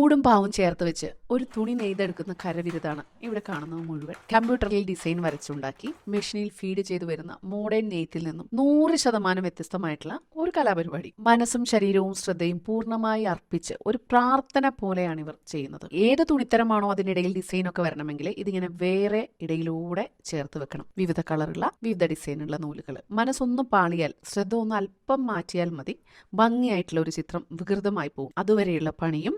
ഊടും പാവും ചേർത്ത് വെച്ച് ഒരു തുണി നെയ്തെടുക്കുന്ന കരവിരുതാണ് ഇവിടെ കാണുന്നത് മുഴുവൻ. കമ്പ്യൂട്ടറിൽ ഡിസൈൻ വരച്ചുണ്ടാക്കി മെഷീനിൽ ഫീഡ് ചെയ്തു വരുന്ന മോഡേൺ നെയ്ത്തിൽ നിന്നും നൂറ് ശതമാനം വ്യത്യസ്തമായിട്ടുള്ള ഒരു കലാപരിപാടി. മനസ്സും ശരീരവും ശ്രദ്ധയും പൂർണമായി അർപ്പിച്ച് ഒരു പ്രാർത്ഥന പോലെയാണ് ഇവർ ചെയ്യുന്നത്. ഏത് തുണിത്തരമാണോ അതിനിടയിൽ ഡിസൈൻ ഒക്കെ വരണമെങ്കിൽ ഇതിങ്ങനെ വേറെ ഇടയിലൂടെ ചേർത്ത് വെക്കണം. വിവിധ കളറുള്ള വിവിധ ഡിസൈനുള്ള നൂലുകൾ. മനസ്സൊന്ന് പാളിയാൽ ശ്രദ്ധ ഒന്ന് അല്പം മാറ്റിയാൽ മതി. ഭംഗിയായിട്ടുള്ള ഒരു ചിത്രം വികൃതമായി പോകും അതുവരെയുള്ള പണിയും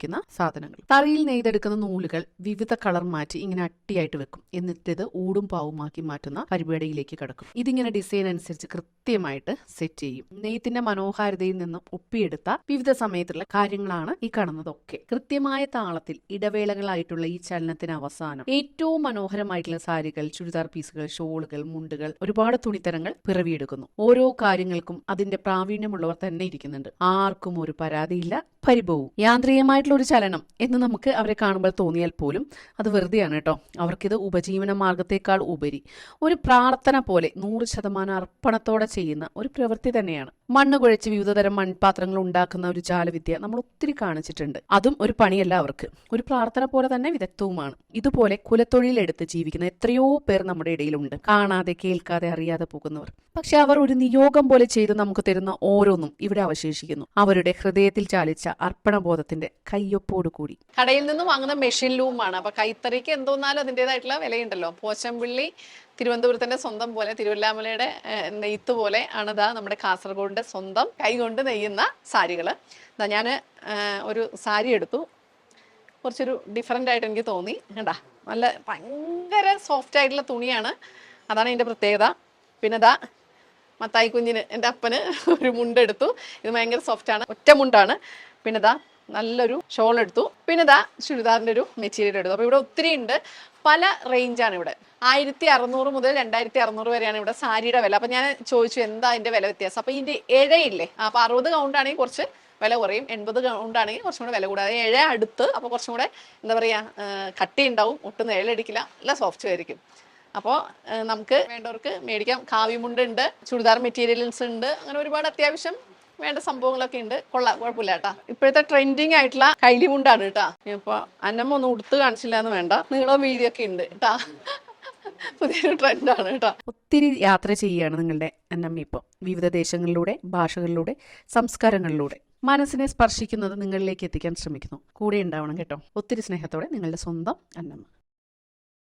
ഉപയോഗിക്കുന്ന സാധനങ്ങൾ. തറിയിൽ നെയ്തെടുക്കുന്ന നൂലുകൾ വിവിധ കളർ മാറ്റി ഇങ്ങനെ അട്ടിയായിട്ട് വെക്കും. എന്നിട്ട് ഇത് ഊടും പാവുമാക്കി മാറ്റുന്ന പരിപാടിയിലേക്ക് കിടക്കും. ഇതിങ്ങനെ ഡിസൈൻ അനുസരിച്ച് കൃത്യമായിട്ട് സെറ്റ് ചെയ്യും. നെയ്ത്തിന്റെ മനോഹാരിതയിൽ നിന്നും ഒപ്പിയെടുത്ത വിവിധ സമയത്തുള്ള കാര്യങ്ങളാണ് ഈ കാണുന്നതൊക്കെ. കൃത്യമായ താളത്തിൽ ഇടവേളകളായിട്ടുള്ള ഈ ചലനത്തിന് അവസാനം ഏറ്റവും മനോഹരമായിട്ടുള്ള സാരികൾ ചുരിദാർ പീസുകൾ ഷോളുകൾ മുണ്ടുകൾ ഒരുപാട് തുണിത്തരങ്ങൾ പിറവിയെടുക്കുന്നു. ഓരോ കാര്യങ്ങൾക്കും അതിന്റെ പ്രാവീണ്യമുള്ളവർ തന്നെ ഇരിക്കുന്നുണ്ട്. ആർക്കും ഒരു പരാതിയില്ല പരിഭവവും യാന്ത്രികമായിട്ടുള്ള ഒരു ചലനം എന്ന് നമുക്ക് അവരെ കാണുമ്പോൾ തോന്നിയാൽ പോലും അത് വെറുതെയാണ് കേട്ടോ. അവർക്കിത് ഉപജീവന മാർഗത്തേക്കാൾ ഉപരി ഒരു പ്രാർത്ഥന പോലെ നൂറ് ശതമാനം അർപ്പണത്തോടെ ചെയ്യുന്ന ഒരു പ്രവൃത്തി തന്നെയാണ്. മണ്ണ് കുഴച്ച് വിവിധതരം മൺപാത്രങ്ങൾ ഉണ്ടാക്കുന്ന ഒരു ജാലവിദ്യ നമ്മൾ ഒത്തിരി കാണിച്ചിട്ടുണ്ട്. അതും ഒരു പണിയല്ല അവർക്ക്. ഒരു പ്രാർത്ഥന പോലെ തന്നെ വിദഗ്ധവുമാണ്. ഇതുപോലെ കുലത്തൊഴിലെടുത്ത് ജീവിക്കുന്ന എത്രയോ പേർ നമ്മുടെ ഇടയിലുണ്ട്. കാണാതെ കേൾക്കാതെ അറിയാതെ പോകുന്നവർ. പക്ഷെ അവർ ഒരു നിയോഗം പോലെ ചെയ്ത് നമുക്ക് തരുന്ന ഓരോന്നും ഇവിടെ അവശേഷിക്കുന്നു. അവരുടെ ഹൃദയത്തിൽ ചാലിച്ച അർപ്പണബോധത്തിന്റെ കയ്യൊപ്പോടുകൂടി. കടയിൽ നിന്നും വാങ്ങുന്ന മെഷീൻ ലൂമാണ് അപ്പൊ കൈത്തറിക്ക് എന്തോന്നാലും അതിന്റെതായിട്ടുള്ള വിലയുണ്ടല്ലോ. പോച്ചമ്പിള്ളി തിരുവനന്തപുരത്തിന്റെ സ്വന്തം പോലെ തിരുവല്ലാമലയുടെ നെയ്ത്ത് പോലെ ആണ് ഇതാ നമ്മുടെ കാസർഗോഡിന്റെ സ്വന്തം കൈകൊണ്ട് നെയ്യുന്ന സാരികൾ ഞാൻ ഒരു സാരി എടുത്തു. കുറച്ചൊരു ഡിഫറെന്റ് ആയിട്ട് എനിക്ക് തോന്നി. കണ്ടാ? നല്ല ഭയങ്കര സോഫ്റ്റ് ആയിട്ടുള്ള തുണിയാണ്. അതാണ് ഇതിന്റെ പ്രത്യേകത. പിന്നെ ഇതാ മത്തായി കുഞ്ഞിന് എന്റെ അപ്പന് ഒരു മുണ്ടെടുത്തു. ഇത് ഭയങ്കര സോഫ്റ്റ് ആണ്. ഒറ്റ മുണ്ടാണ്. പിന്നെ ഇതാ നല്ലൊരു ഷോൾ എടുത്തു. പിന്നെ ഇതാ ചുരിദാറിന്റെ ഒരു മെറ്റീരിയൽ എടുത്തു. അപ്പോൾ ഇവിടെ ഒത്തിരി ഉണ്ട്. പല റേഞ്ചാണ് ഇവിടെ. ആയിരത്തി അറുന്നൂറ് മുതൽ രണ്ടായിരത്തി അറുന്നൂറ് വരെയാണ് ഇവിടെ സാരിയുടെ വില. അപ്പം ഞാൻ ചോദിച്ചു എന്താ അതിന്റെ വില വ്യത്യാസം? അപ്പോൾ ഇതിന്റെ ഇഴയില്ലേ? അപ്പോൾ അറുപത് കൗണ്ട് ആണെങ്കിൽ കുറച്ച് വില കുറയും. എൺപത് കൗണ്ട് ആണെങ്കിൽ കുറച്ചും കൂടെ വില കൂടാതെ ഇഴ അടുത്ത് അപ്പോൾ കുറച്ചും കൂടെ എന്താ പറയുക കട്ടി ഉണ്ടാവും. ഒട്ടും നിഴലടിക്കില്ല നല്ല സോഫ്റ്റ് ആയിരിക്കും. അപ്പോൾ നമുക്ക് വേണ്ടവർക്ക് മേടിക്കാം. കാവ്യമുണ്ട് ഉണ്ട് ചുരിദാർ മെറ്റീരിയൽസ് ഉണ്ട്. അങ്ങനെ ഒരുപാട് അത്യാവശ്യം വേണ്ട സംഭവങ്ങളൊക്കെ ഉണ്ട്. കൊള്ളാം കുഴപ്പമില്ല കേട്ടാ. ഇപ്പോഴത്തെ ട്രെൻഡിങ് ആയിട്ടുള്ള കൈലി മുണ്ടാണ് കേട്ടാ. ഇപ്പൊ അന്നമ്മ ഒന്നും ഉടുത്ത് കാണിച്ചില്ല എന്ന് വേണ്ട. നീളം വീതിയൊക്കെ ഉണ്ട് കേട്ടാ. പുതിയൊരു ട്രെൻഡാണ് കേട്ടാ. ഒത്തിരി യാത്ര ചെയ്യുകയാണ് നിങ്ങളുടെ അന്നമ്മ ഇപ്പൊ. വിവിധ ദേശങ്ങളിലൂടെ ഭാഷകളിലൂടെ സംസ്കാരങ്ങളിലൂടെ. മനസ്സിനെ സ്പർശിക്കുന്നത് നിങ്ങളിലേക്ക് എത്തിക്കാൻ ശ്രമിക്കുന്നു. കൂടെ ഉണ്ടാവണം കേട്ടോ. ഒത്തിരി സ്നേഹത്തോടെ നിങ്ങളുടെ സ്വന്തം അന്നമ്മ.